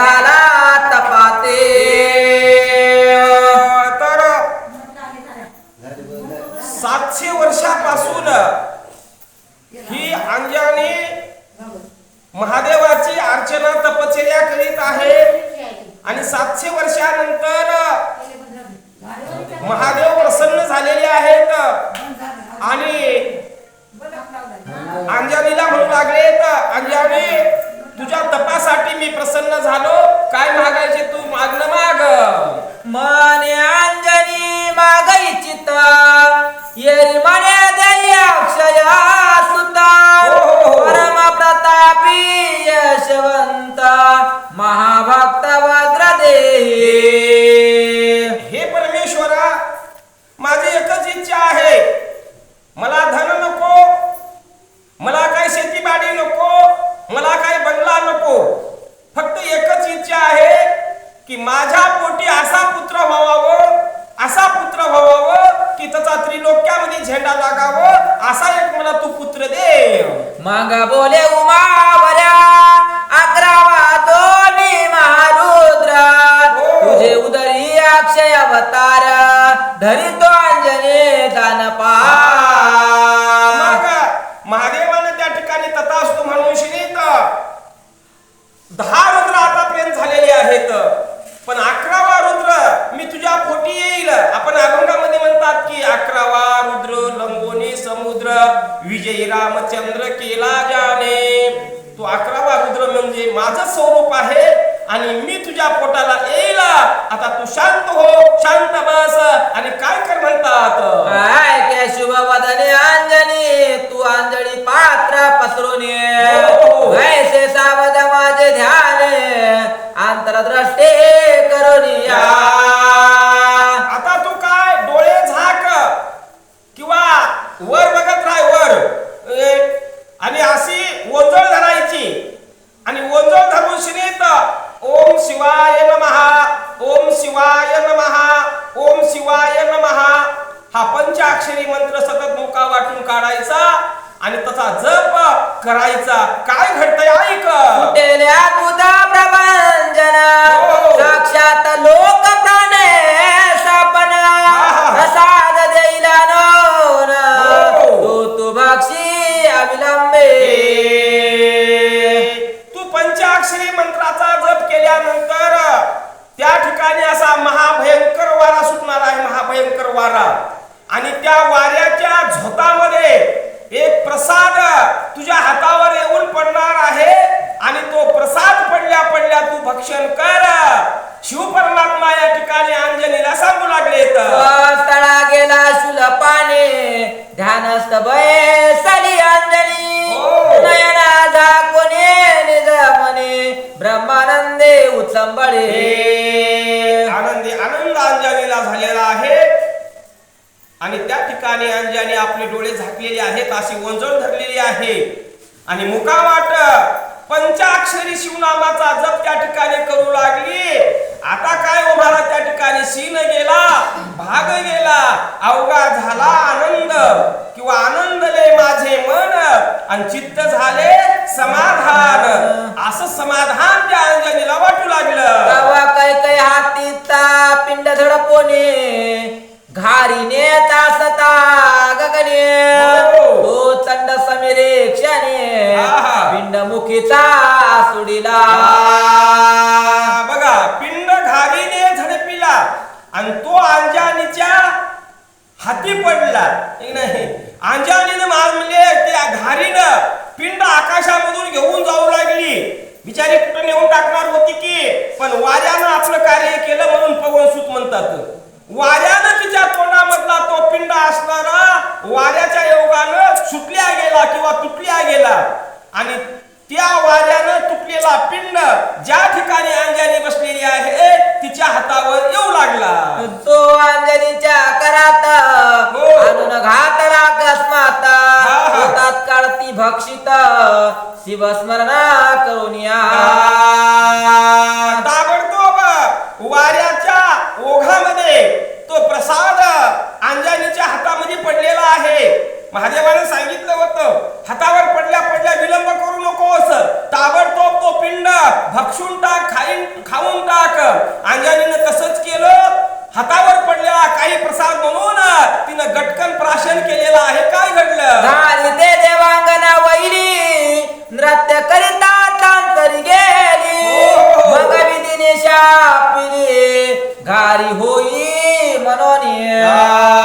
झाला तपाते. तर सातशे वर्षापासून ही अंजानी महादेवाची अर्चना तपश्चर्या करीत आहे. आणि सातशे वर्षानंतर महादेव प्रसन्न झालो. की माझ्या पोटी असा पुत्र व्हावावं असा पुत्र व्हावावं की त्याचा त्रिलोक्यामध्ये झेंडा लागावं असा एक मला तू पुत्र दे. मागा बोले उमा विजयी रामचंद्र केला जाणे. तो अकरावा रुद्र म्हणजे माझं स्वरूप आहे आणि मी तुझ्या पोटाला येईल. आता तू शांत हो शांत बस. आणि काय कर म्हणतात? काय के शुभ वदने अंजनी तू अंजनी पात्र पसरून हो. वैसे सावध माझे ध्यान अंतरद्रष्टे करून या आता तू काय डोळे झाक किंवा वर बघत राह वर ए, आणि अशी ओंजळ धरायची आणि ओंजळ धरून श्रीत ओम शिवाय नमहा ओम शिवाय नमहा ओम शिवाय नमहा हा पंचाक्षरी मंत्र सतत मुका वाटून काढायचा आणि त्याचा जप करायचा काय घडतंय ऐक फुटेल्या तुझा प्रभंजन हो. साक्षात लोक प्राणे सपन हा. प्रसाद देईला नोन हो. तू तू बक्षी अविलंबे तू पंचाक्षरी मंत्राचा जप केल्यानंतर त्या ठिकाणी असा महाभयंकर वारा सुटणार आहे महाभयंकर वारा आणि त्या वाऱ्याच्या झोतामध्ये एक प्रसाद तुझ्या हातावर येऊन पडणार आहे आणि तो प्रसाद पडल्या पडल्या तू भक्षण कर. शिव परमात्मा या ठिकाणी अंजनीला सांगू लागले स्थळा गेला शुल पाने ध्यानस्थ भये सली अंजनी हो. नयना झाकोने निज मने. ब्रह्मानंदे उचंबळे. आनंदी आनंद अंजनीला झालेला आहे. आणि त्या ठिकाणी अंजाने आपले डोळे झाकलेले आहेत अशी वंजळ धरलेली आहे. आणि मुकावाट पंचाक्षरी शिवनामाचा जप त्या ठिकाणी करू लागली. आता काय हो मला त्या ठिकाणी सीन गेला भाग गेला अवघा झाला आनंद. किंवा आनंदले माझे मन आणि चित्त झाले समाधान. असं समाधान त्या अंजनीला वाटू लागलं. काय काय हाती पिंड धडपोने घारीने तासता गगने. हो. तो चंड समिरे क्षणे. आहा. पिंड मुखीचा सुडिला. बघा पिंड घारीने झडपिला आणि तो अंजानीच्या हाती पडला. हे नाही? अंजानीने म्हणजे त्या घारीनं पिंड आकाशामधून घेऊन जाऊ लागली. बिचारी कुठं नेऊन टाकणार होती की? पण वाऱ्यानं आपलं कार्य केलं म्हणून भक्षिता शिवस्मरणा करुनिया ताबडतोब वाऱ्याच्या ओघामध्ये तो प्रसाद अंजानीच्या हातामध्ये पडलेला आहे. महादेवाने सांगितलं होतं हातावर पडल्या पडल्या विलंब करू नकोस. ताबडतोब तो पिंड भक्षून टाक खाईन खाऊन टाक. अंजानीनं तसंच केलं. हातावर पडलेला काही प्रसाद म्हणून तिनं गटकन प्राशन केलेला आहे. काय घडलं? Yeah.